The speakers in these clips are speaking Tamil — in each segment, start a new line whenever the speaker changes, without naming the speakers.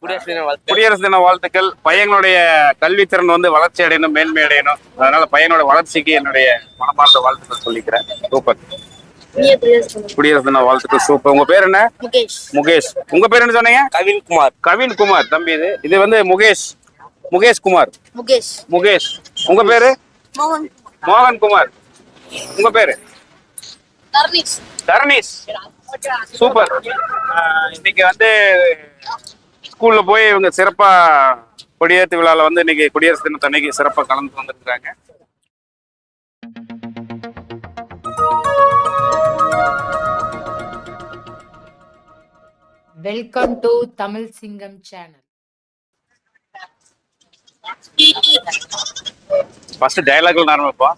குடியரசு தின வாழ்த்து
குடியரசு தின வாழ்த்துக்கள். பையனுடைய கல்வித்திறன் வந்து வளர்ச்சி அடையணும் மேன்மை அடையணும். அதனால பையனோட வளர்ச்சிக்கு என்னுடைய மனமார்ந்த வாழ்த்துக்கள் சொல்லிக்கிறேன். சூப்பர். குடியரசு தின வாழ்த்துக்கள். சூப்பர். உங்க பேர் என்ன?
முகேஷ்.
முகேஷ். உங்க பேர் என்ன சொன்னீங்க?
கவின் குமார்
கவின் குமார் தம்பி இது. இது வந்து முகேஷ். முகேஷ் குமார்.
முகேஷ்.
முகேஷ். உங்க பேரு?
மோகன்
மோகன் குமார். உங்க பேரு?
தர்ணீஷ்
தரணீஷ் சூப்பர். இன்னைக்கு வந்து ஸ்கூல்ல போய் இவங்க சிறப்பா கொடியேற்று விழால வந்து இன்னைக்கு குடியரசு தினத்து அன்னைக்கு சிறப்பா கலந்து வந்திருக்காங்க
வெல்கம் டு தமிழ் சிங்கம் சேனல்
ஃபர்ஸ்ட் டயலாக்ல ஆரம்பிப்பா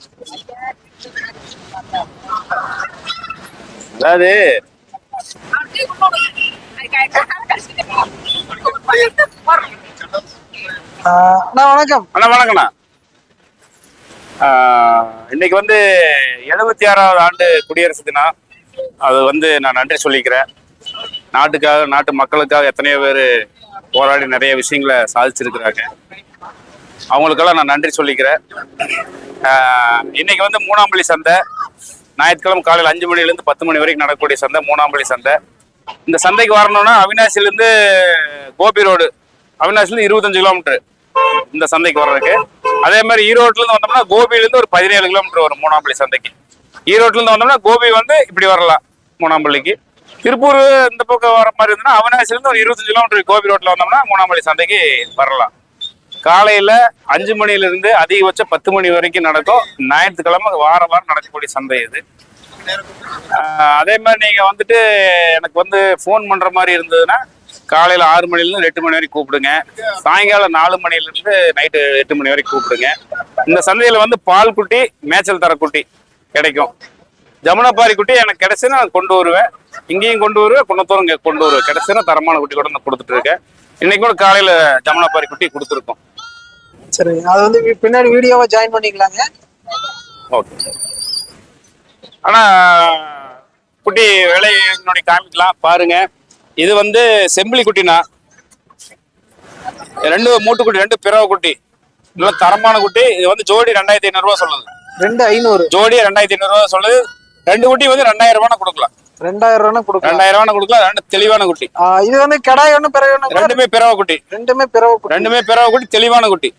அதாவது
அண்ணா வணக்கம்.
அண்ணா வணக்கண்ணா ஆஹ் இன்னைக்கு வந்து எழுபத்தி ஆறாவது ஆண்டு குடியரசு தினம். அது வந்து நான் நன்றி சொல்லிக்கிறேன். நாட்டுக்காக நாட்டு மக்களுக்காக எத்தனையோ பேர் போராடி நிறைய விஷயங்களை சாதிச்சிருக்கிறாங்க. அவங்களுக்கெல்லாம் நான் நன்றி சொல்லிக்கிறேன். ஆஹ் இன்னைக்கு வந்து மூணாம்பள்ளி சந்தை. ஞாயிற்றுக்கிழமை காலையில் அஞ்சு மணிலேருந்து பத்து மணி வரைக்கும் நடக்கக்கூடிய சந்தை மூணாம்பள்ளி சந்தை. இந்த சந்தைக்கு வரணும்னா அவினாசிலேருந்து கோபி ரோடு அவினாசிலேருந்து இருபத்தஞ்சு கிலோமீட்டர் இந்த சந்தைக்கு வர்றதுக்கு. அதே மாதிரி ஈரோட்ல இருந்து வந்தோம்னா கோபியிலேருந்து ஒரு பதினேழு கிலோமீட்டர் வரும் மூணாம்பள்ளி சந்தைக்கு. ஈரோட்ல இருந்து வந்தோம்னா கோபி வந்து இப்படி வரலாம் மூணாம்பள்ளிக்கு. திருப்பூர் இந்த பக்கம் வர மாதிரி இருந்ததுன்னா அவினாசிலேருந்து ஒரு இருபத்தஞ்சு கிலோமீட்டர் கோபி ரோட்டில் வந்தோம்னா மூணாம்பள்ளி சந்தைக்கு வரலாம். காலையில அஞ்சு மணில இருந்து அதிகபட்சம் பத்து மணி வரைக்கும் நடக்கும். ஞாயிற்றுக்கிழமை வாரம் வாரம் நடக்கக்கூடிய சந்தை இது. அதே மாதிரி நீங்க வந்துட்டு எனக்கு வந்து ஃபோன் பண்ற மாதிரி இருந்ததுன்னா காலையில ஆறு மணில இருந்து எட்டு மணி வரைக்கும் கூப்பிடுங்க. சாயங்காலம் நாலு மணில இருந்து நைட்டு எட்டு மணி வரைக்கும் கூப்பிடுங்க. இந்த சந்தையில வந்து பால் குட்டி மேய்ச்சல் தர குட்டி கிடைக்கும். ஜமுனாபாரி குட்டி எனக்கு கிடைச்சுன்னா நான் கொண்டு வருவேன். இங்கேயும் கொண்டு வருவேன் குன்னத்தூரும் இங்க கொண்டு வருவேன். கிடைச்சுன்னா தரமான குட்டி கூட நான் கொடுத்துட்டு இருக்கேன். இன்னைக்கு கூட காலையில ஜமுனாபாரி குட்டி கொடுத்துருக்கோம்.
சரி அது வந்து பின்னாடி வீடியோவை ஜாயின் பண்ணிக்கலாங்க.
ஓகே. ஆனா குட்டி விலை என்னுடைய காமிக்கலாம் பாருங்க. இது வந்து செம்பிளி குட்டினா ரெண்டு மூட்டுக்குட்டி ரெண்டு பிறவை குட்டி. நல்ல தரமான குட்டி. இது வந்து ஜோடி ரெண்டாயிரத்தி ஐநூறு ரூபா சொல்லுது.
ரெண்டு ஐநூறு.
ஜோடி ரெண்டாயிரத்தி ஐநூறு ரூபா சொல்லுது. ரெண்டு குட்டி வந்து ரெண்டாயிரம் ரூபாய் கொடுக்கலாம்.
ரெண்டாயிரம் ரூபாய் கொடுக்கலாம்.
ரெண்டாயிரம் ரூபாய் கொடுக்கலாம். ரெண்டு தெளிவான குட்டி.
இது வந்து கடாய் ஒண்ணு பிறகு
ரெண்டுமே பிறவை குட்டி.
ரெண்டுமே குட்டி.
ரெண்டுமே பிறவை குட்டி தெளிவான குட்டி.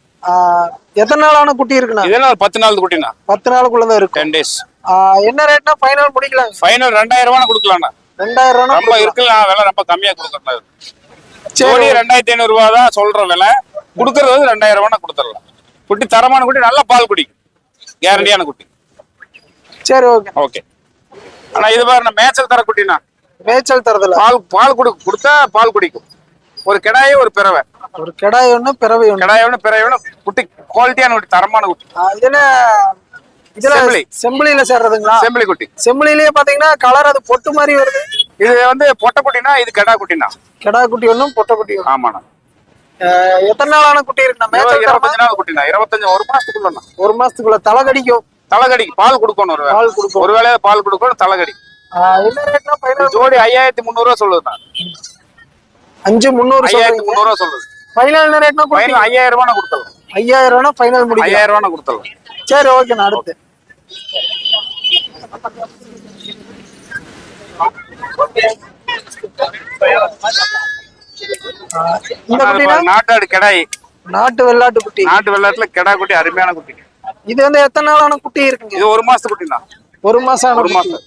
எத்தனை நாளான குட்டி இருக்குண்ணா?
இதெல்லாம் ஒரு பத்து நாள் குட்டினா
பத்து நாளுக்குள்ளதான் இருக்கும்.
டென் டேஸ்
என்ன ரேட்னா ஃபைனல் முடிக்கலாம்?
ஃபைனல் ரெண்டாயிரம் ரூபாய் கொடுக்கலாம்ண்ணா
ரெண்டாயிரம் ரூபாய்
ரொம்ப இருக்குல்ல விலை ரொம்ப கம்மியா கொடுக்கறது
சரி.
ஜோடி ரெண்டாயிரத்தி ஐநூறு ரூபா தான் சொல்ற விலை. கொடுக்கறது வந்து ரெண்டாயிரம் ரூபாய் கொடுத்துடலாம். குட்டி தரமான குட்டி நல்ல பால் குடி கேரண்டியான குட்டி.
சரி ஓகே.
ஓகே. ஆனா இது பாருங்க மேய்ச்சல் தர குட்டினா
மேய்ச்சல் தரதுல
பால் பால் குடி கொடுத்தா பால் குடிக்கும். ஒரு கிடாயே ஒரு பிறவை.
ஒரு கடாய் ஒண்ணு பிறவை ஒண்ணு.
கிடாய் ஒன்று பிறவை ஒன்று குட்டி குவாலிட்டியான குட்டி தரமான குட்டி.
இதுல இதுல
செம்பிளி.
செம்பிளியில சேர்றதுங்களா?
செம்பிளி குட்டி.
செம்பிளிலேயே பாத்தீங்கன்னா கலர் அது பொட்டு மாதிரி வருது.
இது வந்து பொட்டை குட்டினா இது கிடா குட்டினா.
கெடா குட்டி ஒண்ணும் பொட்டை குட்டி
ஆமாண்ணா.
எத்தனை நாளான குட்டி இருக்குண்ணா?
இருபத்தஞ்சு நாள் குட்டினா இருபத்தஞ்சு ஒரு மாசத்துக்குள்ளண்ணா
ஒரு மாசத்துக்குள்ள தலை கடிக்கும்.
தலைகடிக்கு பால் கொடுக்கணும் ஒரு
பால் கொடுக்கும்
ஒரு வேளையில பால் கொடுக்கணும் தலைகடி.
ஆ, என்ன ரேட்னா
ஜோடி ஐயாயிரத்தி முந்நூறு ரூபா சொல்லுதுண்ணா.
அஞ்சு முந்நூறு
ஐயாயிரத்தி முந்நூறு ரூபா சொல்லுது
ஃபைனல் ரேட்னா
ஃபைனல் ஐயாயிரம் ரூபாய் கொடுத்தலாம்
ஐயாயிரம் ரூபா ஃபைனல் முடியும்
ஐயாயிரம் ரூபாய் கொடுத்தலாம்
சரி அடுத்து. ஆ, இந்த குட்டினா?
நாட்டாடு கிடாய்.
நாட்டு வெள்ளாட்டு குட்டி.
நாட்டு வெள்ளத்துல கிடா குட்டி அருமையான குட்டி.
இது வந்து எத்தனை நாளான குட்டி இருக்குங்க?
இது ஒரு மாசத்து குட்டி தான்
ஒரு மாசம்
ஒரு. மாசம்.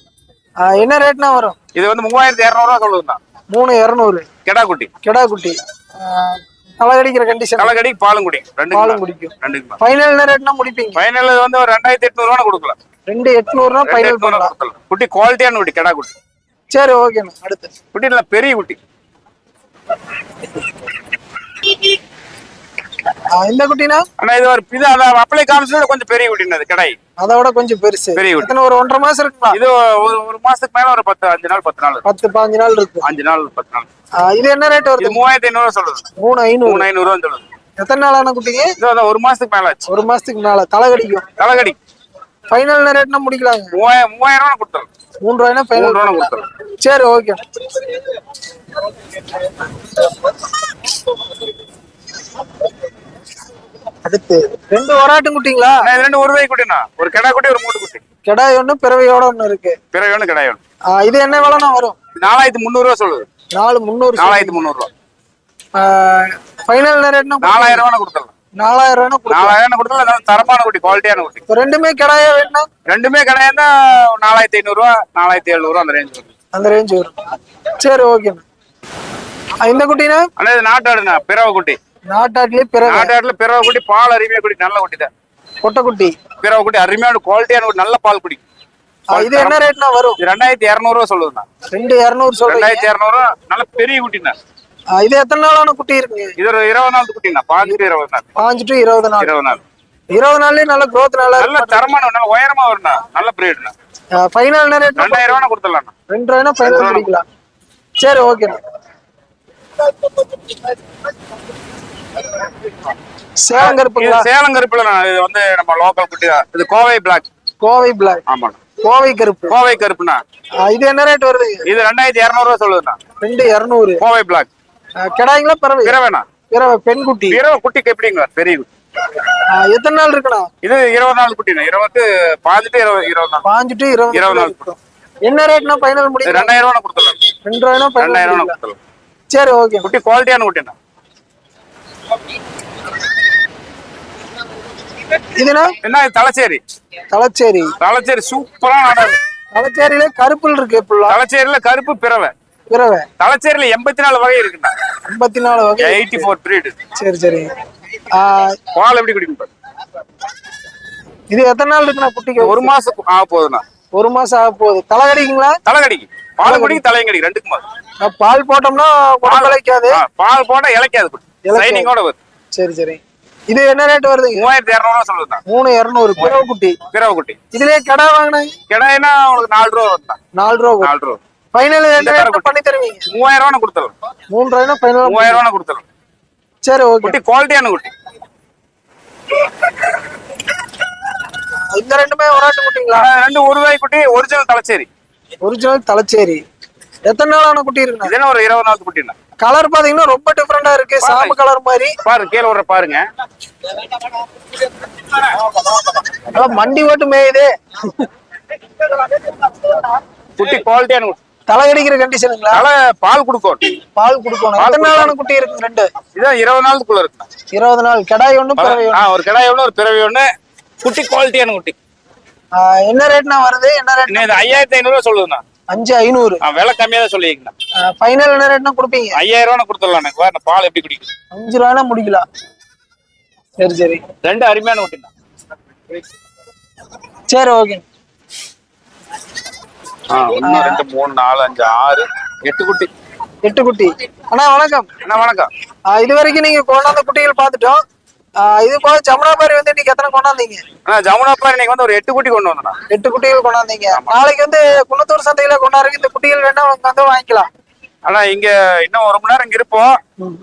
என்ன ரேட்னா வரும்?
இது வந்து மூவாயிரத்தி இரநூறு ரூபா சொல்லுதுண்ணா.
மூணு இரநூறு.
கிடா குட்டி
கிடா குட்டி தலை கடிக்கிற கண்டிஷன்
தலைகடி பாலும் குடி ரெண்டு
பாலும் குடிக்கும்.
ரெண்டு
ஃபைனல் ரேட்னா முடிப்பீங்க?
ஃபைனல் வந்து ஒரு ரெண்டாயிரத்தி எட்நூறு ரூபா கொடுக்கலாம்.
ரெண்டு எட்நூறுனா
ரெண்டு
ஃபைனல்
எட்நூறு
பண்ணலாம்.
குட்டி குவாலிட்டியான குட்டி கிடா குட்டி
சரி ஓகேண்ணா அடுத்து.
குட்டி நல்ல பெரிய குட்டி.
இந்த குட்டினா?
ஆனா இது ஒரு இது அதை அப்ளை காமிச்சதோட கொஞ்சம் பெரிய குட்டின்னு அது கிடாய்.
அதோட கொஞ்சம் பெருசு.
பெரிய குட்டி.
ஒரு ஒன்றரை மாசம் இருக்குங்களா
இது ஒரு ஒரு மாசத்துக்கு மேல ஒரு பத்து அஞ்சு நாள் பத்து நாள்.
பத்து பாஞ்சு நாள் இருக்கு
அஞ்சு நாள் பத்து நாள்.
இது என்ன ரேட் வருது?
மூவாயிரத்தி ஐநூறு சொல்லுது.
மூணு ஐநூறு.
மூணு ஐநூறு சொல்லுது.
எத்தனை நாளான குட்டிங்க
இது ஒரு மாசத்துக்கு மேல ஆச்சு.
ஒரு மாசத்துக்கு மேல. தலை கடிக்கும்.
தலைகடி.
ஃபைனல் ரேட்னா முடிக்கலாங்க.
மூவாயிரம் மூவாயிரம் ரூபா கொடுத்துரும்
மூணு ரூபாய்னா ஃபைனல்
ரூபா கொடுத்துரும்
சரி ஓகே அடுத்து ரெண்டு வராட்டும் குட்டிங்களா?
ரெண்டு ஒரு வகை குட்டிண்ணா. ஒரு கிடா குட்டி ஒரு மூட்டு குட்டி.
கிடாய் ஒண்ணு பிறவையோட ஒண்ணு இருக்கு.
பிறகு ஒன்று கிடாய்
ஆ, இது என்ன விலைனா வரும்?
நாலாயிரத்தி முந்நூறுவா சொல்லுது.
நாலு முந்நூறு
நாலாயிரத்தி முந்நூறுவா
ஃபைனல் ரேட்னா
நாலாயிரம் ரூபா கொடுத்துடலாம்.
நாலாயிரம் ரூபா
நாலாயிரம் கொடுத்தல நல்ல தரமான குட்டி குவாலிட்டியான குட்டி.
ரெண்டுமே கிடாயா வேணும்னா
ரெண்டுமே கிடையாது நாலாயிரத்தி ஐநூறுரூவா நாலாயிரத்தி எழுநூறுவா அந்த ரேஞ்ச் வருது
அந்த ரேஞ்ச் வரும். சரி ஓகேண்ணா இந்த குட்டினா
அண்ணா இது நாட்டாடுண்ணா பிறவை குட்டி.
நாட்டாட்டிலே பிறவை
நாட்டாடுல பிறவை குட்டி பால் அருமையா குட்டி நல்ல குட்டி தான்.
கொட்டை குட்டி
பிறவை குட்டி அருமையான குவாலிட்டியான குட்டி நல்ல பால் குடி
இது என்ன ரேட்னா வரும்?
ரெண்டாயிரத்தி இரநூறுவா சொல்லுதுண்ணா
ரெண்டு இரநூறு சொல்றீங்க?
ரெண்டாயிரத்தி இரநூறுவா நல்ல பெரிய குட்டிண்ணா.
இது எத்தனை நாளான குட்டி இருக்குங்க?
இது ஒரு இருபது நாள் குட்டிண்ணா பாஞ்சுட்டு இருபது நாள்
பாஞ்சு டு இருபது நாள்
இருபது நாள்
இருபது நாள்லயே நல்ல growth நல்லா
நல்ல தரமான நல்ல உயரமா வருண்ணா நல்ல பிரீடுண்ணா
ஃபைனல் ரேட்
ரெண்டாயிரம் ரூபா கொடுத்துடலாண்ணா
ரெண்டு ரூபாய்னா ஃபைனல் சரி ஓகேண்ணா சேலம்
இது
கருப்புங்களா
சேலம் கருப்புல இது வந்து நம்ம லோக்கல் குட்டி இது கோவை பிளாக்
கோவை பிளாக்
ஆமாண்ணா
கோவை கருப்பு.
கோவை கருப்புண்ணா.
இது என்ன ரேட் வருதுங்க
இது ரெண்டாயிரத்தி இரநூறுவா சொல்லுதுண்ணா.
ரெண்டு இரநூறு.
கோவை பிளாக்
கிடாய்ங்களா பறவை?
பிறவைண்ணா
பிறவை பெண் குட்டி
பிறவை குட்டிக்கு எப்படிங்களா பெரிய குட்டி
எத்தனை நாள் இருக்குண்ணா
இது இருபது நாள் குட்டிண்ணா. இருபது பாஞ்சுட்டு இருபது இருபது நாள்.
பாஞ்சு டு இருபது
இருபது
நாள் என்ன ரேட்னா ஃபைனல் முடியும்
ரெண்டாயிரம் ரூபா கொடுத்துடலாம்.
ரெண்டு ரூபாய்னா
ரெண்டாயிரம் ரூபா கொடுத்துடலாம்.
சரி ஓகே
குட்டி குவாலிட்டியான குட்டிண்ணா.
இதுனா
என்ன தலைச்சேரி.
தலைச்சேரி.
தலைச்சேரி சூப்பரா நாடாது
தலைச்சேரியில கருப்புல் இருக்கு
தலைச்சேரியில கருப்பு பிறவை.
பிறவை.
தலைச்சேரியில எண்பத்தி நாலு வகை இருக்குண்ணா.
ஐம்பத்தி நாலு வகை
எயிட்டி ஃபோர் பிரீடு
சரி சரி.
பால் எப்படி குடிக்கும்.
இது எத்தனை நாள் இருக்குண்ணா குட்டிக்கு?
ஒரு மாசம் ஆக போகுதுண்ணா.
ஒரு மாசம் ஆக போகுது. தலை கடிக்குங்களா
தலை கடிக்கு பால் குடிக்கும் தலையும் கடிக்கும் ரெண்டுக்கும்? அது.
நான் பால் போட்டோம்னா உடம்பு இழைக்காது
பால் போட்டா இளைக்காது. சைனிங்கோட வருது.
சரி சரி. இது என்ன ரேட் வருதுங்க?
மூவாயிரத்தி இரநூறுவா சொல்லுதுண்ணா
மூணு இரநூறு பிறவை குட்டி
பிறவை குட்டி
இதுலயே கடை வாங்கினாங்க
கிடாயினா உங்களுக்கு நாலு ரூபா வருதுண்ணா
நாலு ரூபா
நாலு ரூபா.
ஃபைனல் என்ன பண்ணி தருவீங்க.
மூவாயிரம் ரூபா கொடுத்துடலாம்.
மூணு ரூபாய்னா ஃபைனல்
மூவாயிரம் ரூபா கொடுத்துடலாம்.
சரி ஓகே.
குட்டி குவாலிட்டியான குட்டி.
இந்த ரெண்டுமே வராட்டு குட்டிங்களா?
ரெண்டு ஒரு ரூபாய் குட்டி ஒரிஜினல் தலைச்சேரி.
ஒரிஜினல் தலைச்சேரி. எத்தனை நாளான குட்டி
என்ன ஒரு இருபது நாள் குட்டிண்ணா?
கலர் பாத்தீங்கன்னா ரொம்ப டிஃப்ரெண்டா இருக்கு. சாம்பு கலர் மாதிரி.
பாருங்க கீழே விடுற பாருங்க.
மண்டி ஓட்டு மேயுது.
குட்டி குவாலிட்டியான குட்டி
தலை அடிக்கிற கண்டிஷனுங்களா
தலை பால் கொடுக்கும்.
பால் கொடுக்கணும் எத்தனை நாளான குட்டி இருக்குங்க ரெண்டு?
இதான் இருபது நாளுக்குள்ள இருக்குண்ணா
இருபது நாள். கிடாய் ஒண்ணு பிறவை
ஒரு கிடாய் ஒன்று ஒரு பிறவி ஒன்று குட்டி குவாலிட்டியான குட்டி.
ஒண்ணு என்ன ரேட்னா வருது? என்ன ரேட்
ஐயாயிரத்தி ஐநூறுவா சொல்லுதுண்ணா.
அஞ்சு ஐநூறு.
விலை கம்மியாக தான் சொல்லியிருக்கேன்
ஃபைனல் என்ன ரேட்னா கொடுப்பீங்க?
ஐயாயிரம் ரூபா கொடுத்துடலாம் எனக்கு. வேற பால் எப்படி குடிக்கும்
அஞ்சு ரூபாய்னா முடிக்கலாம். சரி சரி.
ரெண்டு அருமையான குட்டிண்ணா
சரி ஓகே
ஆ ஒன்று ரெண்டு மூணு நாலு அஞ்சு ஆறு எட்டு குட்டி.
எட்டு குட்டி. அண்ணா வணக்கம்.
அண்ணா வணக்கம்.
இது வரைக்கும் நீங்க கொண்டாந்த குட்டிகள் பார்த்துட்டோம். ஆ, இது போக ஜமுனாபாரி வந்து இன்னைக்கு எத்தனை கொண்டாந்தீங்க?
அண்ணா ஜமுனாப்பா இன்னைக்கு வந்து ஒரு எட்டு குட்டி கொண்டு வந்தேண்ணா
எட்டு குட்டிகள் கொண்டாந்தீங்க. நாளைக்கு வந்து குன்னத்தூர் சந்தையில கொண்டாடுறீங்க இந்த குட்டிகள் வேணா வந்து வாங்கிக்கலாம்.
ஆனா இங்க இன்னும் ஒரு மணி நேரம் இங்க இருப்போம்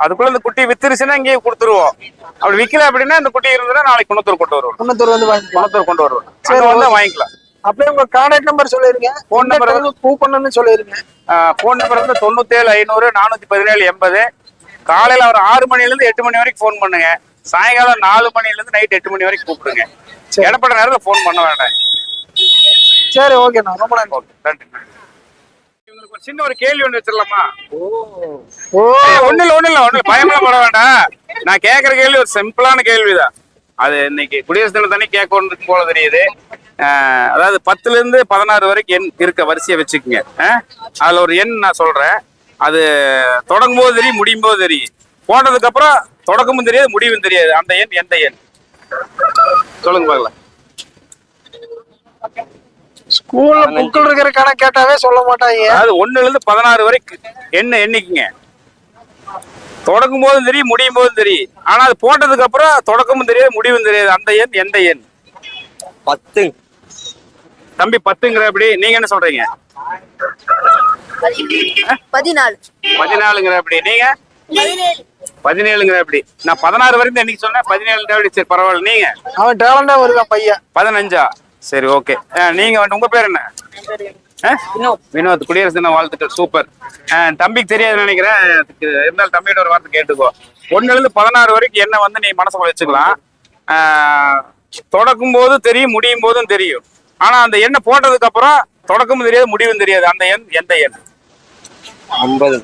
அதுக்குள்ள இந்த குட்டி வித்துருச்சுன்னா இங்கேயே கொடுத்துருவோம். அப்படி விக்கல அப்படின்னா இந்த குட்டி இருந்ததுன்னா நாளைக்கு குணத்தூர் கொண்டு வருவோம்.
குன்னத்தூர் வந்து
குணத்தூர் கொண்டு வருவோம்.
சரி,
வந்து. வாங்கிக்கலாம்.
அப்படியே உங்க கான்டாக்ட் நம்பர் சொல்லிருங்க.
Phone number
பூ பண்ணணும்னு சொல்லிருங்க.
ஃபோன் நம்பர் வந்து தொண்ணூத்தேழு ஐநூறு நானூத்தி பதினேழு எண்பது. காலையில ஒரு ஆறு மணில இருந்து எட்டு மணி வரைக்கும் ஃபோன் பண்ணுங்க. சாயங்காலம் நாலு மணில இருந்து நைட் எட்டு மணி வரைக்கும் கூப்பிடுங்க.
சரி.
இடப்பட்ட நேரத்துல ஃபோன் பண்ண வேண்டாம்.
சரி ஓகேண்ணா ரொம்ப நன்றி.
நன்றி. இவங்களுக்கு ஒரு சின்ன ஒரு கேள்வி ஒன்று வச்சிடலாமா
ஓ.
ஒண்ணு இல்ல ஒண்ணு இல்ல இல்ல. பயமெல்லாம் பட வேண்டாம். நான் கேக்குற கேள்வி ஒரு சிம்பிளான கேள்விதான். அது இன்னைக்கு குடியரசு தினம் தானே கேட்கணும் போல தெரியுது. அதாவது பத்துல இருந்து பதினாறு வரைக்கும் எண் இருக்க வரிசையை வச்சுக்கோங்க. அதுல ஒரு எண் நான் சொல்றேன். அது தொடங்கும் போது தெரியும் முடியும் போது தெரியும். போட்டதுக்கு அப்புறம் தொடக்கமும் தெரியாது முடிவும் தெரியாது. அந்த எண் எந்த எண்? சொல்லுங்க பார்க்கலாம்.
ஸ்கூல்ல புக்கில் இருக்கிற கணக்கு கேட்டாவே சொல்ல மாட்டாங்க.
அதாவது ஒண்ணுல இருந்து பதினாறு வரைக்கும் என்ன எண்ணிக்குங்க? தொடங்கும் போதும் தெரியும் முடியும் போதும் தெரியும் ஆனா அது போட்டதுக்கு அப்புறம் தொடக்கமும் தெரியாது முடிவும் தெரியாது. அந்த எண் எந்த எண்?
பத்து.
தம்பி பத்துங்கிற அப்படி. நீங்க என்ன சொல்றீங்க?
பதினாலு.
பதினாலுங்கிற அப்படி. நீங்க?
பதினேழு.
பதினேழுங்கிற அப்படி. நான் பதினாறு வரைக்கும் என்னைக்கு சொன்னேன். பதினேழு அப்படி. சரி பரவாயில்ல. நீங்க?
அவன் டேலண்டா வருவான் பையன்?
பதினஞ்சா? சரி ஓகே நீங்க வந்து உங்க பேர் என்ன? ஆ? வினோத். குடியரசு தின வாழ்த்துக்கள். சூப்பர் ஆ, தம்பிக்கு தெரியாது நினைக்கிறேன். அதுக்கு இருந்தாலும் தம்பியோட ஒரு வார்த்தை கேட்டுக்கோ. ஒண்ணுல இருந்து பதினாறு வரைக்கும் என்ன வந்து நீ மனசுக்குள்ள வச்சுக்கலாம். தொடக்கும் போது தெரியும் முடியும் போதும் தெரியும். ஆனா அந்த எண்ணெய் போட்டதுக்கு அப்புறம் தொடக்கமும் தெரியாது முடிவும் தெரியாது. அந்த எண் எந்த எண்?
ஒன்பது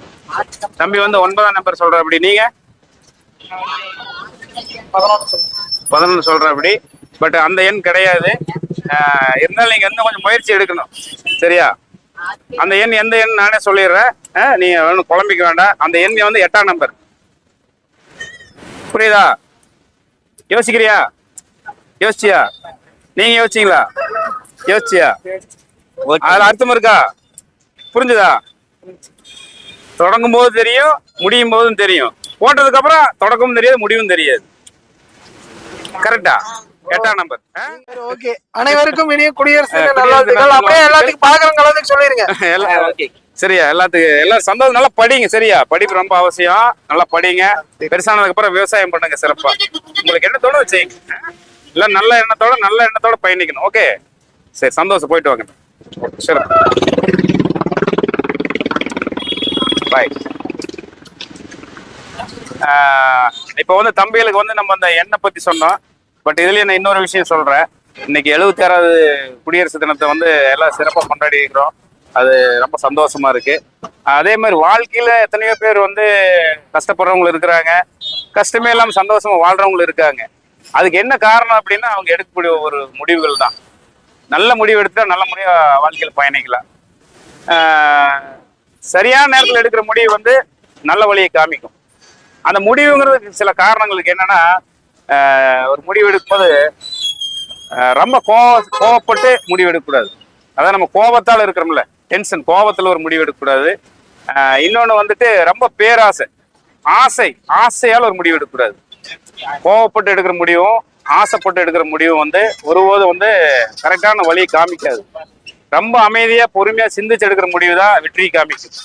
தம்பி வந்து ஒன்பதாம் நம்பர் சொல்ற அப்படி நீங்க? பதினொன்று சொல்ற அப்படி. பட் அந்த எண் கிடையாது. இருந்தாலும் நீங்க இன்னும் கொஞ்சம் முயற்சி எடுக்கணும். சரியா? அந்த எண் எந்த எண் நானே சொல்லிடுறேன். நீங்க ஒன்றும் குழம்பிக்க வேண்டாம். அந்த எண் வந்து எட்டாம் நம்பர் புரியுதா? யோசிக்கிறியா? யோசிச்சியா? நீங்க யோசிச்சீங்களா? யோசிச்சியா? அதுல அர்த்தம் இருக்கா? புரிஞ்சுதா? தொடங்கும் போது தெரியும் முடியும் போதும் தெரியும். போட்டதுக்கு அப்புறம் தொடக்கமும் தெரியாது முடிவும் தெரியாது. கரெக்டா எட்டாம் நம்பர்
ஓகே அனைவருக்கும் இனிய குடியரசு நல்வாழ்த்துக்கள். அப்படியே எல்லாத்துக்கும் பாக்குறவங்க எல்லாத்துக்கும் சொல்லிருங்க.
சரியா எல்லாத்துக்கும் எல்லாரும் சந்தோஷம் நல்லா படிங்க சரியா? படிப்பு ரொம்ப அவசியம். நல்லா படிங்க. பெருசானதுக்கு அப்புறம் விவசாயம் பண்ணுங்க சிறப்பா. உங்களுக்கு தோணும் செய்யுங்க. இல்ல நல்ல எண்ணத்தோட நல்ல எண்ணத்தோட பயணிக்கணும். ஓகே சரி சந்தோஷம் போயிட்டு வாங்க. சரி பாய் இப்போ வந்து தம்பிகளுக்கு வந்து நம்ம அந்த எண்ணெய் பத்தி சொன்னோம். பட் இதுலயே நான் இன்னொரு விஷயம் சொல்றேன். இன்னைக்கு எழுபத்தி ஆறாவது குடியரசு தினத்தை வந்து எல்லாம் சிறப்பாக கொண்டாடி இருக்கிறோம். அது ரொம்ப சந்தோஷமா இருக்கு. அதே மாதிரி வாழ்க்கையில எத்தனையோ பேர் வந்து கஷ்டப்படுறவங்க இருக்கிறாங்க. கஷ்டமே இல்லாமல் சந்தோஷமா வாழ்றவங்களும் இருக்காங்க. அதுக்கு என்ன காரணம் அப்படின்னா அவங்க எடுக்கக்கூடிய ஒரு முடிவுகள் தான். நல்ல முடிவு எடுத்தா நல்ல முடிவா வாழ்க்கையில் பயணிக்கலாம். சரியான நேரத்தில் எடுக்கிற முடிவு வந்து நல்ல வழியை காமிக்கும். அந்த முடிவுங்கிறது சில காரணங்களுக்கு என்னன்னா ஆஹ் ஒரு முடிவு எடுக்கும்போது ரொம்ப கோவ கோவப்பட்டு முடிவு எடுக்கக்கூடாது. அதான் நம்ம கோபத்தால் இருக்கிறோம்ல டென்ஷன் கோபத்தில் ஒரு முடிவு எடுக்கக்கூடாது. இன்னொன்று வந்துட்டு ரொம்ப பேராசை. ஆசை ஆசையால் ஒரு முடிவு எடுக்கக்கூடாது. கோவப்பட்டு எடுக்கிற முடிவும் ஆசைப்பட்டு எடுக்கிற முடிவும் வந்து ஒருபோதும் வந்து கரெக்டான வழியை காமிக்காது. ரொம்ப அமைதியாக பொறுமையா சிந்திச்சு எடுக்கிற முடிவு தான் வெற்றியை காமிக்கும்.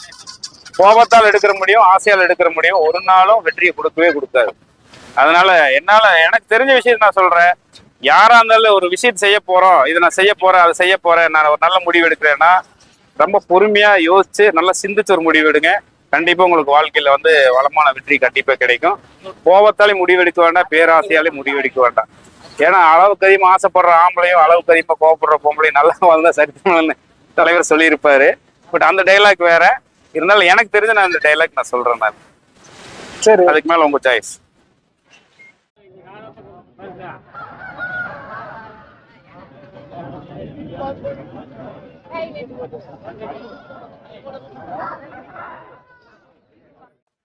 கோபத்தால் எடுக்கிற முடியும் ஆசையால் எடுக்கிற முடியும். ஒரு நாளும் வெற்றியை கொடுக்கவே கொடுக்காது. அதனால என்னால எனக்கு தெரிஞ்ச விஷயம் நான் சொல்றேன். யாரா இருந்தாலும் ஒரு விஷயம் செய்ய போறோம். இதை நான் செய்ய போறேன் அதை செய்ய போறேன். நான் ஒரு நல்ல முடிவு எடுக்கிறேன்னா ரொம்ப பொறுமையா யோசிச்சு நல்லா சிந்திச்சு ஒரு முடிவு எடுங்க. கண்டிப்பா உங்களுக்கு வாழ்க்கையில வந்து வளமான வெற்றி கண்டிப்பா கிடைக்கும். கோபத்தாலே முடிவெடுக்க வேண்டாம் பேராசையாலே முடிவெடுக்க வேண்டாம். ஏன்னா அளவுக்கு அதிகமாக ஆசைப்படுற ஆம்பளையும் அளவுக்கு அதிகமாக கோவப்படுற பொம்பளையும் நல்லா வாழ்ந்தா சரித்திரம்னு தலைவர் சொல்லியிருப்பாரு. பட் அந்த டைலாக் வேற. இருந்தாலும் எனக்கு தெரிஞ்ச நான் அந்த டைலாக் நான் சொல்றேன் நான்
சரி.
அதுக்கு மேல உங்க சாய்ஸ்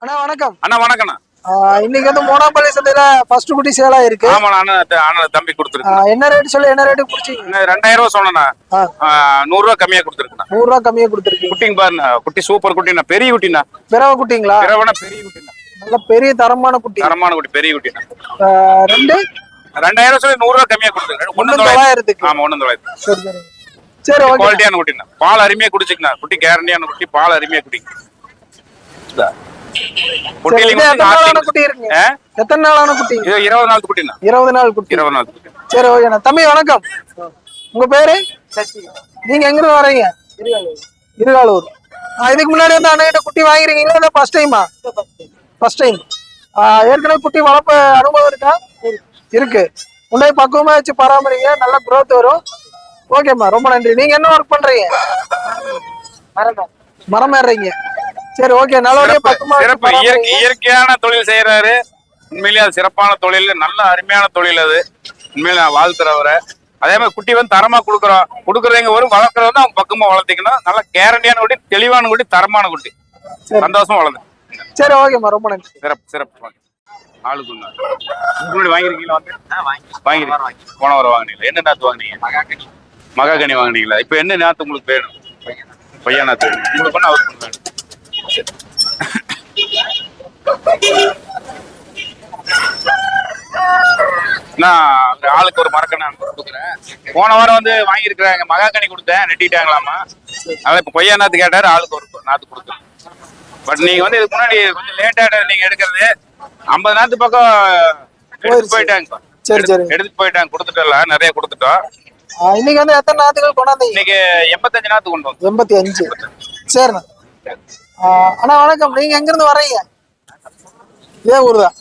அண்ணா வணக்கம்.
அண்ணா வணக்கண்ணா
ஆஹ் இன்னைக்கு வந்து மூணாம்பள்ளி சந்தையில ஃபர்ஸ்ட் குட்டி சேலா இருக்கு.
ஆமா அண்ணன் தம்பி கொடுத்துருக்கேன்
என்ன ரேட் சொல்லி என்ன ரேட்டு குடிச்சீங்க?
இன்னும் ரெண்டாயிரம் ரூபா சொன்னேண்ணா.
ஆ.
நூறு ரூபா கம்மியா கொடுத்துருக்கேண்ணா.
நூறு ரூபா கம்மியா கொடுத்துருக்கீங்க.
குட்டிங்க பாருண்ணா குட்டி சூப்பர் குட்டிண்ணா பெரிய குட்டிண்ணா.
பிறவ குட்டிங்களா?
பிறவனா பெரிய குட்டிண்ணா.
நல்ல பெரிய தரமான குட்டி.
தரமான குட்டி பெரிய
ஆஹ் ரெண்டு?
ரெண்டாயிரம் சொல்லி நூறு ரூபா கம்மியா கொடுத்துருக்கேன் தொள்ளாயிரம்.
தொள்ளாயிரத்துக்கு.
ஆமா ஒண்ணு தொள்ளாயிரம்
சரி சரி. சரி
குவாலிட்டியான குட்டிண்ணா. பால் அருமையா குடிச்சுக்கண்ணா. குட்டி கேரண்டியான குட்டி பால் அருமையா குடிங்க.
எத்தனை நாளான குட்டி. குட்டி
இருபது நாள் குட்டிண்ணா.
இருபது நாள் குட்டி.
இருபது நாள் குட்டி.
சரி ஓகேண்ணா தம்பி வணக்கம். உங்க பேரு? நீங்க எங்க இருந்து வரீங்க இருகாலூர் இதுக்கு முன்னாடி வந்து அண்ணகிட்ட குட்டி வாங்கிருக்கீங்களா இல்லை ஃபர்ஸ்ட் டைமா ஃபர்ஸ்ட் டைம் ஏற்கனவே குட்டி வளர்ப்பு அனுபவம் இருக்கா? இருக்கு. உண்டை பக்குவமா வச்சு பராமரிங்க. நல்ல growth வரும். ஓகேம்மா ரொம்ப நன்றி. நீங்க என்ன ஒர்க் பண்றீங்க? மரம் ஏறுறீங்க சரி ஓகே நல்லபடியா வச்சு
சிறப்பு இயற்கை இயற்கையான தொழில் செய்யறாரு உண்மையிலேயே அது சிறப்பான தொழில். நல்ல அருமையான தொழில் அது. உண்மையில நான் வாழ்த்துறவரை அதே மாதிரி குட்டி வந்து தரமா கொடுக்குறோம் கொடுக்குறவங்க ஒரு வளர்க்குறது வந்து அவங்க பக்கமா வளர்த்திக்கணும். நல்ல கேரண்டியான குட்டி தெளிவான குட்டி தரமான குட்டி. சந்தோஷமா வளர்ந்து.
சரி ஓகேம்மா ரொம்ப நன்றி.
சிறப்பு சிறப்பு. ஆளுக்கு முன்னாடி வாங்கிருக்கீங்களா வந்து? வாங்கிருக்கீங்க போன வாரம் வாங்கினீங்களா? என்ன நாத்து வாங்குனீங்க? மகாகனி வாங்குனீங்களா? இப்போ என்ன நாத்து உங்களுக்கு வேணும்? பையன் நாத்து. உங்களுக்கு பண்ண அவருக்கு வேணும் நான் ஆளுக்கு ஒரு மரக்கை நான் கொடுக்குறேன். போன வாரம் வந்து வாங்கியிருக்கிறாங்க மகாகனி கொடுத்தேன் நெட்டிட்டாங்களாமா? அதான் இப்போ கொய்யா நாத்து கேட்டாரு ஆளுக்கு ஒரு நாத்து கொடுத்தேன் பட் நீங்க வந்து இதுக்கு முன்னாடி கொஞ்சம் லேட்டா நீங்க எடுக்கிறது. ஐம்பது நாத்து பக்கம் எடுத்து போயிட்டாங்க.
சரி, சரி.
எடுத்து போயிட்டாங்க கொடுத்துட்டோம்ல நிறைய கொடுத்துட்டோம்.
இன்னைக்கு வந்து எத்தனை நாத்துகள் கொண்டாந்தீங்க?
இன்னைக்கு எண்பத்தஞ்சு நாத்து கொண்டு வந்தோம்.
எண்பத்தி அஞ்சு. சரிண்ணா. அண்ணா வணக்கம். நீங்க எங்க இருந்து வர்றீங்க? இதே ஊர் தான்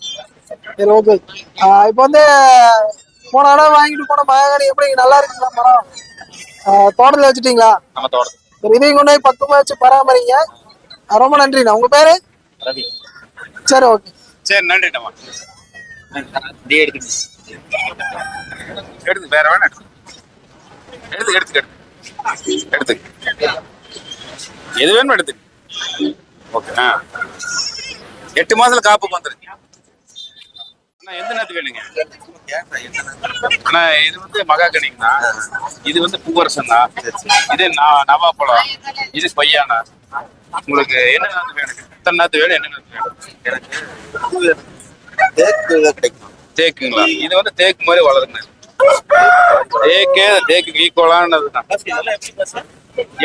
சரி ஓகே இப்போ வந்து போன இடம் வாங்கிட்டு போன மகாகனி எப்படி நல்லா இருக்குங்களா மரம் தோட்டத்துல வச்சுட்டீங்களா?
நம்ம தோட்டம்
சரி இதையும் கொண்டு போய் பக்குவமா வச்சு பராமரிங்க. ரொம்ப நன்றிண்ணா. உங்க பேரு?
ரவி.
சரி ஓகே
சரி நன்றி நம்ம
இதே எடுத்து
எடுத்து வேற வேணா எடுத்து எடுத்து எடுத்து. எடுத்து. எது வேணும் எடுத்து. ஓகே ஆ எட்டு மாசத்துல காப்புக்கு வந்துருக்கு அண்ணா எந்த நேரத்து வேணுங்க? அண்ணா இது வந்து மகாகனிங்கண்ணா இது வந்து பூவரசன் இது நவா நவாப்பழம். இது பையானா உங்களுக்கு என்ன நாத்து வேணும்? எத்தனை நாத்து வேணும்? என்ன நாத்து வேணும்?
தேக்கு
தேக்குங்களா? இது வந்து தேக்கு மாதிரி வளருங்க. தேக்கே தேக்கு ஈக்குவலானதுதான்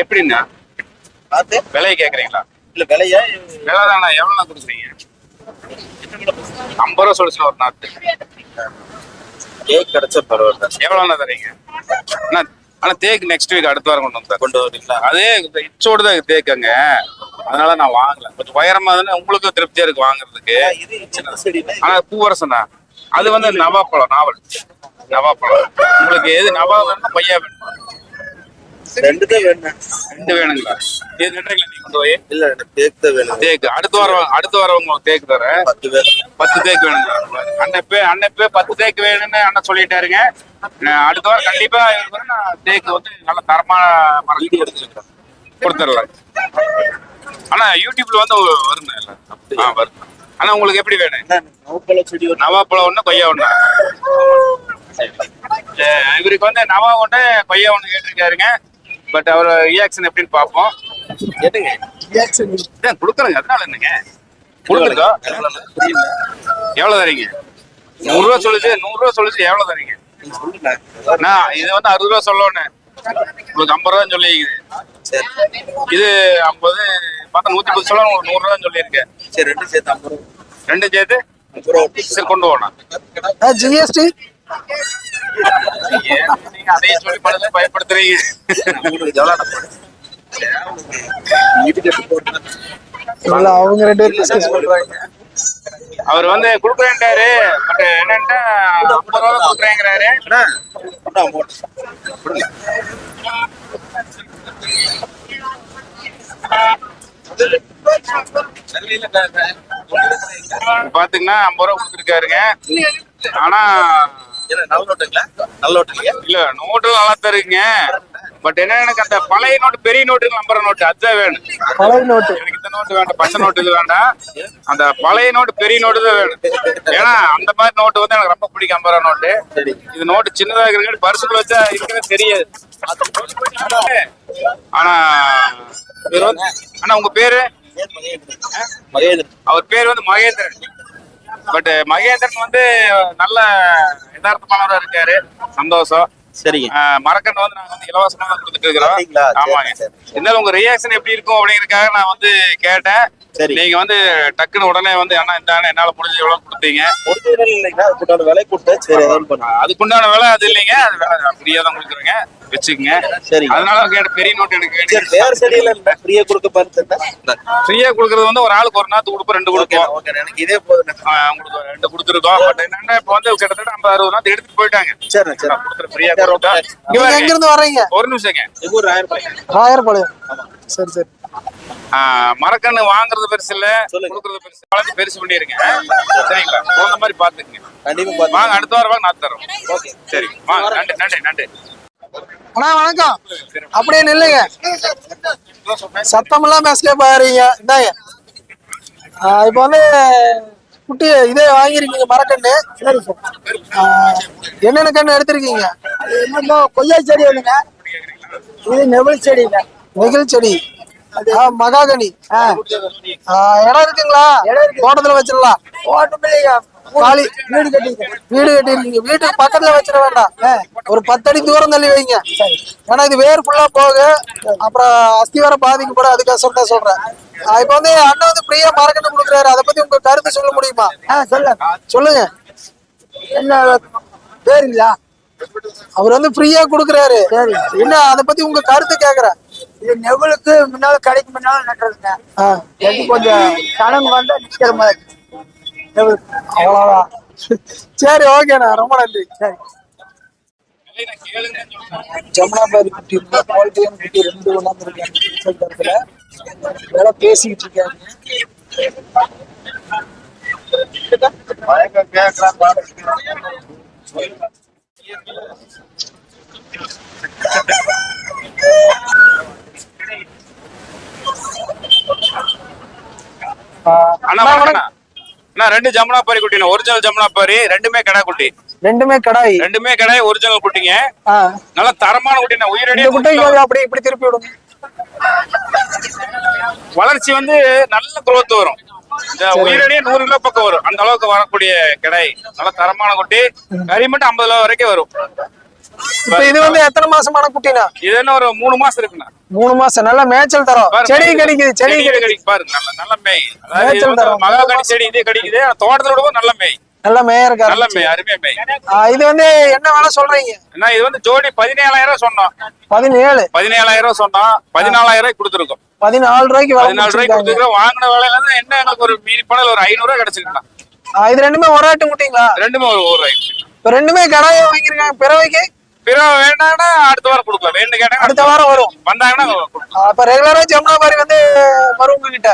எப்படின்னா
பார்த்து.
விலையை கேக்குறீங்களா?
இல்ல விலையா
விலை தானே எவ்வளோ கொடுக்குறீங்க? ஐம்பது ரூபா சொல்லிச்சுன்னா ஒரு நாட்டு.
கேக் கிடைச்சா பரவாயில்ல.
எவ்வளோண்ணா தரீங்க? அண்ணா ஆனா தேக்கு நெக்ஸ்ட் வீக் அடுத்த வாரம் கொண்டு வந்து
கொண்டு வரீங்களா?
அதே இச்சோடு தான் தேக்குங்க. அதனால நான் வாங்கல. கொஞ்சம் உயரமா தானே உங்களுக்கும் திருப்தியா இருக்கு வாங்குறதுக்கு. ஆனா பூவரசன் அது வந்து நவாப்பழம் நாவல். நவாப்பழம். உங்களுக்கு எது நவா வேணுமா பையா வேணுமா.
ரெண்டு தான் வேணும்
ரெண்டு வேணுங்களா? இது நீங்க கொண்டு போய்?
இல்ல தேக்கு தான் வேணும்.
தேக்கு. அடுத்த வாரம் அடுத்த உங்களுக்கு தேக்கு தரேன்.
பத்து பேர்.
பத்து தேக்கு வேணுங்களா? அண்ணன் பே அண்ணன் பே பத்து தேக்கு வேணும்னு அண்ணன் சொல்லிட்டாருங்க. அடுத்த வாரம் கண்டிப்பா இவருக்கு நான் தேக்கு வந்து நல்ல தரமான மரம்
வீடியோ எடுத்துருக்கேன்
கொடுத்துடலாம் ஆனா யூடியூப்ல வந்து வருங்க ஆ வரும். ஆனா உங்களுக்கு எப்படி வேணும்? நவாப்பழம் ஒண்ணு கொய்யா ஒண்ணு இவருக்கு வந்து நவா ஒண்ணு கொய்யா ஒண்ணு கேட்டிருக்காருங்க. பட் அவர் ரியாக்ஷன் எப்படின்னு பார்ப்போம்.
என்னங்க?
இதான் கொடுக்குறேங்க அதனால என்னங்க? கொடுக்குறதோ எவ்வளவு தரீங்க? நூறு ரூபா சொல்லுச்சு நூறு ரூபா சொல்லுச்சு எவ்வளவு தரீங்க? நான் இது வந்து அறுபது ரூபா சொல்லணும் உங்களுக்கு ஐம்பது ரூபா சொல்லிக்குது
சரி.
இது ஐம்பது பார்த்தா நூத்தி பத்து சொல்ல உங்களுக்கு நூறு ரூபா சொல்லியிருக்கேன்
சரி ரெண்டு சேர்த்து ஐம்பது ரூபா.
ரெண்டு சேர்த்து? சரி கொண்டு போகணும்
ஜிஎஸ்டி?
அதையும் சொல்லி படுத்து பயப்படுத்துறீங்க
அவங்க ரெண்டு பேரும் டிஸ்கஸ் பண்றாங்க
அவர் வந்து குடுக்குறேன்ட்டாரு. பட் என்னன்னா ஐம்பது ரூபா குடுக்குறேங்கிறாரு. பாத்தீங்கன்னா ஐம்பது ரூபா கொடுத்துருக்காருங்க. ஆனா
என்ன நல்ல நோட்டுங்களா? நல்ல நோட்டு இல்லையா
இல்ல நோட்டு நல்லா தருங்க பட் என்ன எனக்கு அந்த பழைய நோட்டு பெரிய நோட்டு நம்பர் நோட்டு அதுதான் வேணும்.
பழைய நோட்டு.
எனக்கு இந்த நோட்டு வேண்டாம் பச்சை நோட்டு இது வேண்டாம். அந்த பழைய நோட்டு பெரிய நோட்டு தான் வேணும். ஏன்னா அந்த மாதிரி நோட்டு வந்து எனக்கு ரொம்ப பிடிக்கும் ஐம்பது ரூபா நோட்டு இது நோட்டு சின்னதா இருக்கிறது பரிசுக்குள்ள வச்சா இருக்கிறது தெரியாது. ஆனா அண்ணா உங்க பேரு?
மகேந்திரன்.
அவர் பேர் வந்து மகேந்திரன். பட் மகேந்திரன் வந்து நல்ல யதார்த்தமானவராக இருக்காரு. சந்தோஷம்.
சரிங்க.
மரக்கன்று வந்து நாங்க வந்து இலவசமா தான் கொடுத்துட்டு இருக்கிறோம்?
சரி,
ஆமாங்க.
சரி.
இருந்தாலும் உங்க ரியாக்ஷன் எப்படி இருக்கும் அப்படிங்கறதுக்காக நான் வந்து கேட்டேன்.
சரி.
நீங்க வந்து டக்குன்னு உடனே வந்து அண்ணா இந்த என்னால முடிஞ்ச எவ்வளவு கொடுத்தீங்க.
அதுக்குண்டான விலை கொடுத்தேன் சரி
அதுக்குண்டான விலை அது இல்லைங்க. அது வேலை ஃப்ரீயா தான் கொடுக்குறேங்க. வச்சுக்கோங்க.
சரிங்க.
அதனால கேட்ட பெரிய நோட் எனக்கு
சரி வேற செடியில இல்ல. ஃப்ரீயா கொடுக்க பாருங்க
ஃப்ரீயா கொடுக்கறது வந்து ஒரு ஆளுக்கு ஒரு நாத்து கொடுப்போம் ரெண்டு கொடுப்போம்.
ஓகே எனக்கு இதே போதும்
உங்களுக்கு ரெண்டு கொடுத்துருக்கோம். பட் என்னன்னா இப்போ வந்து கிட்டத்தட்ட ஐம்பது அறுபது நாத்து எடுத்துட்டு போயிட்டாங்க.
சரி சரி
ஃப்ரீயா இங்க
நீங்க எங்க
பாருங்க.
இருந்து வர்றீங்க?
ஒரு
ரூபாய்
ராயர்பாளையம். சரி சரி.
மரக்கண்ணு வாங்குறது பெருசு இல்ல
சொல்லுங்க.
கொடுக்கறது பெருசு வளர்த்து பெருசு பண்ணிருங்க. சரிங்களா? அந்த மாதிரி பாத்துக்கங்க. வாங்க அடுத்த வாரம் வாங்க நாத்து தரோம். ஓகே. சரி வாங்க நன்றி நன்றி நன்றி.
அண்ணா வணக்கம். அப்படியே நில்லுங்க. சத்தம் இல்லாம எஸ்கேப் ஆகிறீங்க இந்தாங்க. இப்போ வந்து குட்டி இதே வாங்கிருக்கீங்க மரக்கண்ணு. சரி சார். என்னென்ன கண்ணு எடுத்திருக்கீங்க?
என்னமோ கொய்யா செடி ஒண்ணுங்க. இது நெபிள் செடிங்க.
நெகிழ் செடி. ஆ, மகாகனி. ஆ, இடம் இருக்குங்களா? தோட்டத்துல வச்சிடலாம்.
ஓட்டுமில்லைங்க
காலி
வீடு கட்டிங்க
வீடு கட்டிருக்கீங்க வீட்டுக்கு பக்கத்துல வச்சிட வேண்டாம். ஒரு பத்தடி தூரம் தள்ளி வைங்க. ஏன்னா இது வேர் ஃபுல்லா போகு. அப்புறம் அஸ்திவாரம் பாதிக்கப்படும். அதுக்கோசரம் தான் சொல்றேன். இப்போ வந்து அண்ணன் வந்து ஃப்ரீயா மரக்கண்ணு கொடுக்குறாரு. அதை பத்தி உங்க கருத்து சொல்ல முடியுமா?
ஆ சொல்ல
சொல்லுங்க.
என்ன பேருங்களா
அவர் வந்து ஃப்ரீயா கொடுக்குறாரு. என்ன அதை பத்தி உங்க கருத்து கேக்குறேன்.
இது நெவலுக்கு முன்னால கடைக்கு முன்னால நட்டுறதுங்க கொஞ்சம் சடங்கு வந்தா நிக்கிற மாதிரி. நெவலுக்கு
சரி ஓகேண்ணா ரொம்ப நன்றி. சரி. ஜமுனாபாரி குட்டி இருந்தா குவாலிட்டியான குட்டி ரெண்டு கொண்டாந்துருக்காங்க இடத்துல வேலை பேசிக்கிட்டு இருக்காங்க
அண்ணா அண்ணா ரெண்டு ஜமுனாபாரி குட்டிண்ணா. ஒரிஜினல் ஜமுனாபாரி ரெண்டுமே கடா குட்டி.
ரெண்டுமே கடாய்.
ரெண்டுமே கடை ஒரிஜினல் குட்டிங்க. நல்ல தரமான குட்டிண்ணா.
இந்த
உயிரடியே
குட்டைக்கு அப்படி இப்படி திருப்பி விடுங்க.
வளர்ச்சி வந்து நல்ல growth வரும். இந்த உயிரடியே நூறு கிலோ பக்கம் வரும். அந்த அளவுக்கு வரக்கூடிய கடை நல்ல தரமான குட்டி. கறி மட்டும் ஐம்பது கிலோ வரைக்கும் வரும்.
இப்ப இது வந்து எத்தனை மாசமான குட்டினா?
இது என்ன ஒரு மூணு மாசம் இருக்குண்ணா.
மூணு மாசம். நல்லா மேய்ச்சல் தரோம். செடி கிடைக்குது செடி கிடைக்குது.
கடிக்கு பாருங்க நல்ல நல்ல மேய்.
மேய்ச்சல் தரும்.
மகாகனி செடி இதே கடிக்குது. ஆனா தோட்டத்துல விடவும் நல்ல மேய்.
நல்லா மேய இருக்காரு.
நல்ல மேய் அருமையா மேய்.
இது வந்து என்ன வேலை சொல்றீங்க?
என்ன இது வந்து ஜோடி பதினேழாயிரம் ரூபாய் சொன்னோம்.
பதினேழு.
பதினேழாயிரம் ரூபாய் சொன்னோம். பதினாலாயிரம் கொடுத்துருக்கோம்.
பதினாலு ரூபாய்க்கு
பதினாலு ரூபாய்க்கு கொடுத்துருக்கோம். வாங்கின வேலையில இருந்து என்ன எங்களுக்கு ஒரு மீறி பணம் ஒரு ஐநூறு ரூபாய் கிடைச்சிருக்கலாம்
இது ரெண்டுமே ஒரு ஆட்டு குட்டிங்களா?
ரெண்டுமே ஒரு ஒரு
ரெண்டுமே கடாயை வாங்கிருக்காங்க பிறவைக்கு?
பிற வேண்டாம்னா அடுத்த வாரம் கொடுக்கலாம் வேண்டு கேட்டாங்க
அடுத்த வாரம் வரும்.
வந்தாங்கன்னா
அப்ப ரெகுலரா ஜமுனாபாரி வந்து வரும் உங்ககிட்ட.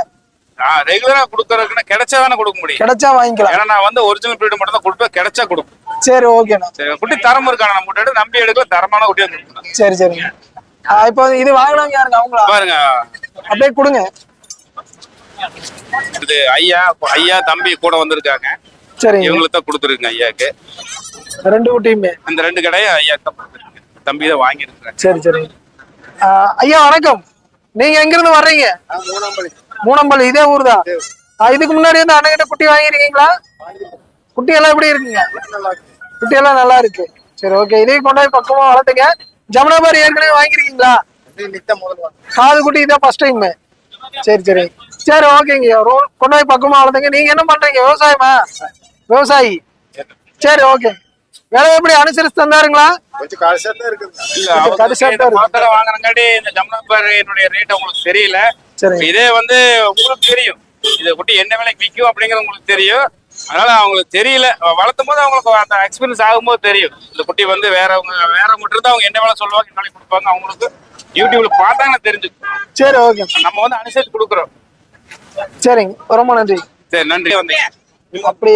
ரெகுலரா கொடுக்கறதுக்குன்னா கிடைச்சா தானே கொடுக்க முடியும்.
கிடைச்சா வாங்கிக்கலாம்.
ஏன்னா நான் வந்து ஒரிஜினல் பீரியட் மட்டும் தான் கொடுப்பேன். கிடைச்சா கொடுப்பேன்.
சரி ஓகேண்ணா
சரி குட்டி தரம் இருக்கான நம்ம கிட்ட நம்பி எடுக்கல தரமான குட்டியா கொடுக்கலாம்
சரி ஆ, இப்போ இது வாங்கினவங்க யாருங்க? அவங்களா?
பாருங்க.
அப்படியே கொடுங்க.
இது ஐயா ஐயா தம்பி கூட வந்திருக்காங்க.
சரிங்க.
இவங்களுக்கு தான் கொடுத்துருங்க ஐயாக்கு.
ரெண்டு குட்டியுமே
இந்த ரெண்டு கடையும் ஐயா. தம்பி தான் வாங்கியிருக்கிறேன்
சரி சரி. ஐயா வணக்கம். நீங்க எங்க இருந்து வர்றீங்க
மூணாம்பள்ளி.
மூணம்பள்ளி இதே ஊர். தான் இதுக்கு முன்னாடி வந்து அண்ணகிட்ட குட்டி வாங்கிருக்கீங்களா குட்டி எல்லாம் எப்படி இருக்குங்க? குட்டி எல்லாம் நல்லா இருக்கு. சரி ஓகே. இதையும் கொண்டாந்து பக்கமா வளர்த்துங்க. ஜமுனாபாரி ஏற்கனவே வாங்கிருக்கீங்களா காது குட்டி இதான் ஃபர்ஸ்ட் டைம் சரி சரி. சரி ஓகேங்க ரோ- கொண்டு போய் பக்கமா வளர்த்துங்க. நீங்க என்ன பண்றீங்க? விவசாயமா? விவசாயி. சரி ஓகே வேலை எப்படி அனுசரிச்சு தந்தாருங்களா?
கொஞ்சம் காசா தான்
கரிசா
இந்த
தான் இருக்கு.
மாத்திரை வாங்குறங்காட்டி இந்த ஜமுனாபார் என்னுடைய ரேட் உங்களுக்கு தெரியல. இதே வந்து உங்களுக்கு தெரியும். இது குட்டி என்ன விலைக்கு விற்கும் அப்படிங்கிறது உங்களுக்கு தெரியும். அதனால அவங்களுக்கு தெரியல. வளர்த்தும் போது அவங்களுக்கு அந்த எக்ஸ்பீரியன்ஸ் ஆகும்போது தெரியும். இந்த குட்டி வந்து வேறவங்க வேறவங்க இருந்தா அவங்க என்ன வேலை சொல்லுவாங்க என்ன கொடுப்பாங்க அவங்களுக்கு யூடியூப்ல பார்த்தாங்கன்னா தெரிஞ்சுக்கும்.
சரி ஓகே.
நம்ம வந்து அனுசரிச்சு கொடுக்குறோம்.
சரிங்க. ரொம்ப நன்றி.
சரி நன்றி. வந்தீங்க
அப்படி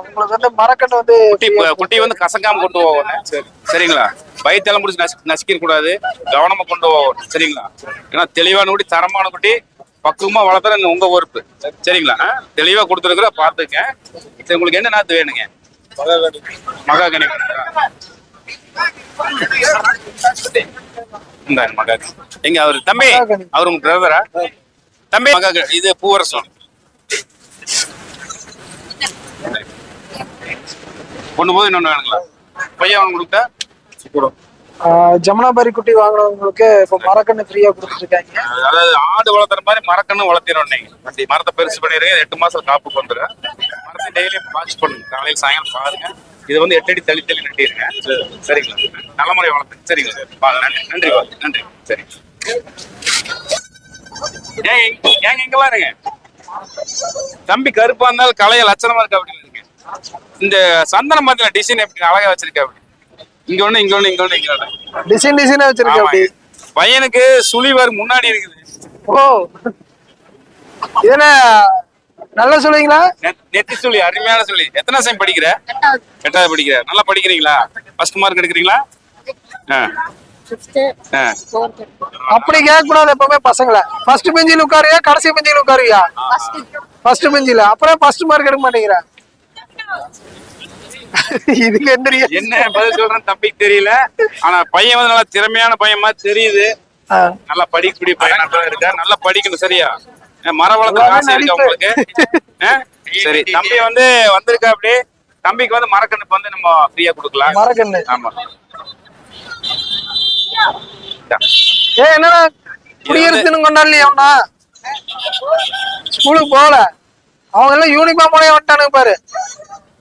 உங்களுக்கு வந்து மரக்கட்டை வந்து
குட்டி குட்டி வந்து கசங்காம கொண்டு போவோம் சரி சரிங்களா? வயிற்றெல்லாம் முடிச்சு நசுக்கி நசுக்கிற கூடாது. கவனமா கொண்டு போவோம் சரிங்களா? ஏன்னா தெளிவான குட்டி தரமான குட்டி பக்குவமா வளர்த்துற உங்க பொறுப்பு. சரிங்களா? தெளிவா கொடுத்துருக்குற பாத்துக்க சரி உங்களுக்கு என்ன நாத்து வேணுங்க? மகாகனி. இந்த மகா எங்க அவரு? தம்பி. அவர் உங்க பிரதரா தம்பி மகா இது பூவரசம். கொண்டு போது இன்னொன்னு வேணுங்களா? பையன் அவனுக்கு கொடுத்தா?
ஆஹ், ஜமுனாபாரி குட்டி வாங்குறவங்களுக்கு இப்போ மரக்கண்ணு ஃப்ரீயா கொடுத்துட்டு இருக்காங்க
அதாவது ஆடு வளர்த்துற மாதிரி மரக்கன்னு வளர்த்திடும் நீங்க. மரத்தை பெருசு பண்ணிடுங்க எட்டு மாசம் காப்புக்கு வந்துடும் மரத்தை டெய்லி வாட்ச் பண்ணுங்க. காலையில் சாயங்காலம் பாருங்க. இது வந்து எட்டு அடி தள்ளி தள்ளி நட்டிருங்க சரிங்களா? நல்ல முறை வளர்த்துங்க சரிங்களா? வாங்க நன்றி. நன்றி வாங்க நன்றி. சரி. ஏங்க ஏங்க இங்க பாருங்க. தம்பி கருப்பா இருந்தாலும் கலைய லட்சணமா இருக்கா அப்படின்னு இருக்கு இந்த சந்தனம் பாத்திர டிசைன் எப்படி? அழகா வச்சிருக்கா அப்படி. இங்க ஒண்ணு இங்க ஒண்ணு இங்க ஒண்ணு இங்க ஒண்ணு.
டிசைன் டிசைனா வச்சிருக்கேன். அப்படி.
பையனுக்கு சுழிவார் முன்னாடி இருக்குது.
ஓ. என்ன நல்லா சொல்லுவீங்களா
நெத்தி சுழி அருமையான சுழி. எத்தனை சைம் படிக்கிற? எட்டாவது படிக்கிற. நல்லா படிக்கிறீங்களா? ஃபர்ஸ்ட் மார்க் எடுக்கிறீங்களா.
அப்படி கேட்க கூடாது எப்பவுமே பசங்களை. ஃபர்ஸ்ட் பெஞ்சில் உட்காருயா கடைசி பெஞ்சில் உட்காருயா ஃபர்ஸ்ட் பெஞ்சில் அப்புறம் ஃபர்ஸ்ட் மார்க் எடுக்க மாட்டேங்கிற இதுக்கு எந்திரியா
என்ன பதில் சொல்றேன்னு தம்பிக்கு தெரியல. ஆனா பையன் வந்து நல்லா திறமையான பையன் மாதிரி தெரியுது. நல்லா படிக்கக்கூடிய பையனா இருக்கா? நல்லா படிக்கணும் சரியா? மரம் வளர்த்த ஆசை இருக்கா ஆ? சரி தம்பி வந்து வந்திருக்கா அப்படி தம்பிக்கு வந்து மரக்கண்ணுக்கு வந்து நம்ம ஃப்ரீயா கொடுக்கலாம்.
மரக்கண்ணு
ஆமா.
ஏ என்னடா? குடியரசு தினம் கொண்டாடலையா அவனா? ஸ்கூலுக்கு போகல. அவங்க எல்லாம் யூனிஃபார்மோடய வந்துட்டானுங்க பாரு.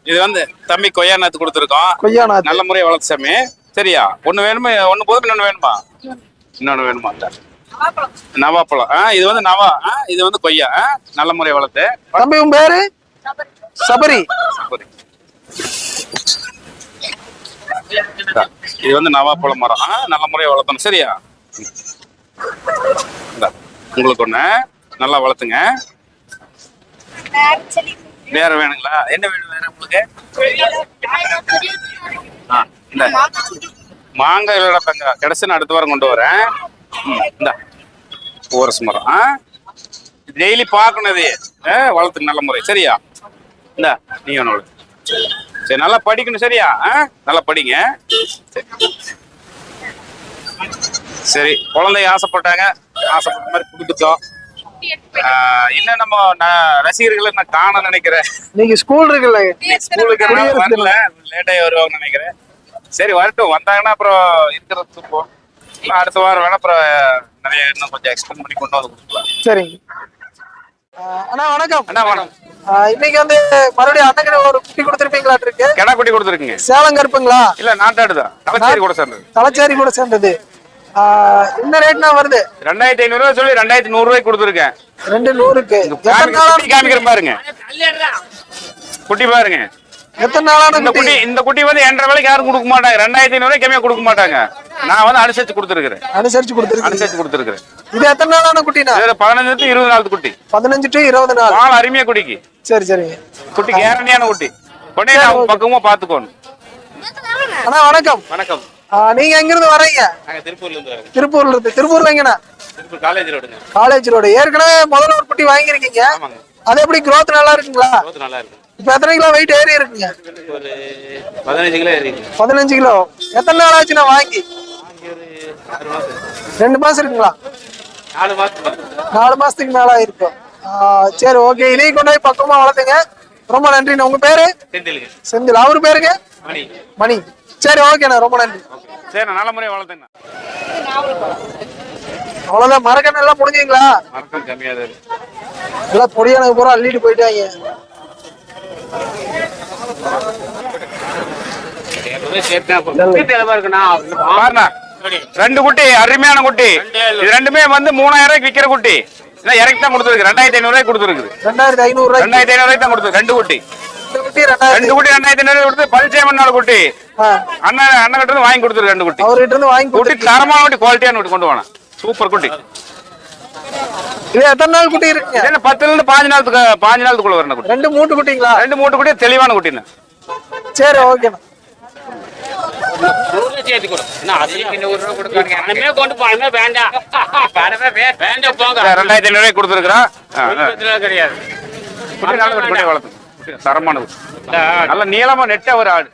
இது வந்து தம்பி கொய்யா நாத்து கொடுத்துருக்கோம்.
கொய்யா நாத்து
நல்ல முறையை வளர்த்து சாமி. சரியா? ஒண்ணு வேணுமா? ஒண்ணு போதும்? இன்னொன்னு வேணுமா? இன்னொன்னு வேணுமா? நவாப்பழம். ஆ இது வந்து நவா. ஆ இது வந்து கொய்யா. ஆ நல்ல முறையை வளர்த்து.
தம்பி உன் பேரு? சபரி.
இந்தா, இது வந்து நவாப்பழ மரம். ஆ நல்ல முறையை வளர்த்தணும். சரியா? உங்களுக்கு ஒண்ணு. நல்லா வளர்த்துங்க. வேற வேணுங்களா? என்ன வேணும் வேற உங்களுக்கு? ஆ இந்த. மாங்காய் இல்லடா தங்க. கிடைச்சு நான் அடுத்த வாரம் கொண்டு வரேன். ம், இந்தா. ஓரஸ் மரம். ஆ? டெய்லி பார்க்கணும் இது. ஆ, நல்ல முறை. சரியா? இந்தா நீ ஒன்று சரி நல்லா படிக்கணும் சரியா? ஆ நல்லா படிங்க. சரி. சரி குழந்தைய ஆசைப்பட்டாங்க. ஆசைப்பட்ட மாதிரி கொடுத்துட்டோம் ஆ, இன்னும் நம்ம ரசிகர்களை நான் காண நினைக்கிறேன்.
நீங்க ஸ்கூல் இருக்குல்ல
ஸ்கூலுக்கு வரல. லேட்டாகி வருவாங்கன்னு நினைக்கிறேன். சரி வரட்டும். வந்தாங்கன்னா அப்புறம் இருக்கிறது தூப்போம் இல்லை அடுத்த வாரம் வேணா அப்புறம் நிறைய இன்னும் கொஞ்சம் எக்ஸ்டெண்ட் பண்ணி கொண்டு வந்து கொடுக்கலாம்.
சரிங்க. அண்ணா வணக்கம்.
அண்ணா வணக்கம்.
இன்னைக்கு வந்து மறுபடியும் அண்ணன் ஒரு குட்டி கொடுத்துருப்பீங்களாட்டு இருக்கு.
கிடா குட்டி கொடுத்துருக்குங்க.
சேலம் கருப்புங்களா
இல்ல நாட்டாடு தான். தலைச்சேரி கூட சேர்ந்தது.
தலைச்சேரி கூட சேர்ந்தது. என்ன ரேட்னா வருது?
ரெண்டாயிரத்தி ஐநூறு ரூபாய் சொல்லி ரெண்டாயிரத்தி நூறு ரூபாய்க்கு கொடுத்துருக்கேன்.
ரெண்டு நூறுக்கு. நாளா
காமிக்கிறேன் பாருங்க. குட்டி பாருங்க.
எத்தனை நாளான
இந்த
குட்டி?
இந்த குட்டி வந்து என்ற விலைக்கு யாரும் கொடுக்க மாட்டாங்க. ரெண்டாயிரத்தி ஐநூறு ரூபாய் கம்மியா கொடுக்க மாட்டாங்க. நான் வந்து அனுசரிச்சு கொடுத்துருக்கிறேன்.
அனுசரிச்சு கொடுத்துருக்கு
அனுசரிச்சு கொடுத்துருக்கிறேன்.
இது எத்தனை நாளான குட்டினா
இதுல பதினஞ்சு to இருபது நாள் குட்டி.
பதினஞ்சு டு இருபது நாள்.
பால் அருமையா குடிக்கு.
சரி சரிங்க
குட்டி கேரண்டியான குட்டி. கொண்டே பக்கமா பாத்துக்கோணும்
அண்ணா வணக்கம்.
வணக்கம்.
நீங்க எங்க இருந்து வரீங்க
திருப்பூர்ல இருந்து
திருப்பூர்ல இருந்து திருப்பூர்ல எங்கண்ணா
காலேஜ்
ரோடு ஏற்கனவே முதல்ல ஒரு குட்டி வாங்கியிருக்கீங்க அது எப்படி growth நல்லா இருக்குங்களா?
நல்லா இருக்கு.
இப்ப எத்தனை கிலோ வெயிட் ஏறி இருக்குங்க?
ஒரு பதினஞ்சு கிலோ இருக்கு.
பதினஞ்சு கிலோ. எத்தனை நாள் ஆச்சு நான் வாங்கி? ரெண்டு மாசம் இருக்குங்களா?
நாலு மாசம்
நாலு மாசத்துக்கு மேல இருக்கும் சரி ஓகே இதையும் கொண்டு போய் பக்கமா வளர்த்துங்க. ரொம்ப நன்றிண்ணா. உங்க பேரு? செந்தில். அவரு பேருங்க?
மணி.
மணி. சரி ஓகேண்ணா ரொம்ப நன்றி.
சரி நல்ல முறையை வளர்த்துங்க.
அவ்வளவுதான். மரக்கண்ணு எல்லாம் முடிஞ்சீங்களா
மறக்கம் கம்மியாக தான்
எல்லாம் பொடியானது பூரா அள்ளிட்டு போயிட்டாங்க.
ரெண்டு குட்டி அருமையான குட்டி. இது ரெண்டுமே வந்து மூணாயிரம் ரூபாய்க்கு விக்கிற குட்டி. இறக்கி தான் கொடுத்துருக்கு. ரெண்டாயிரத்தி ஐநூறு ரூபாய்க்கு கொடுத்துருக்குது.
ரெண்டாயிரத்தி ஐநூறு
ரெண்டாயிரத்தி ஐநூறு ரூபாய்க்கு தான் கொடுத்துருக்கு. ரெண்டு குட்டி.
குட்டி
ரெண்டு குட்டி ரெண்டாயிரத்தி ஐநூறு கொடுத்து பரிச்சயம் நாலு குட்டி. அண்ணன் அண்ணன் கிட்ட இருந்து வாங்கி கொடுத்துருக்கு ரெண்டு குட்டி.
அவர்கிட்ட இருந்து வாங்கி
குட்டி தரமான குட்டி குவாலிட்டியான குட்டி கொண்டு போனேன் சூப்பர் குட்டி.
இது எத்தனை நாள் குட்டி இருக்குங்க?
இது என்ன பத்துல இருந்து பாஞ்சு நாளுக்கு பாஞ்சு நாளுக்குள்ள வரணும் குட்டி.
ரெண்டு மூட்டு குட்டிங்களா?
ரெண்டு மூட்டு குட்டி தெளிவான குட்டின்னு
சரி
போங்க.
ரெண்டாயிரத்தி ஐநூறு
குடும்பத்துல கிடையாது.
தரமானது. நல்ல நீளமா நெட்ட ஒரு ஆடு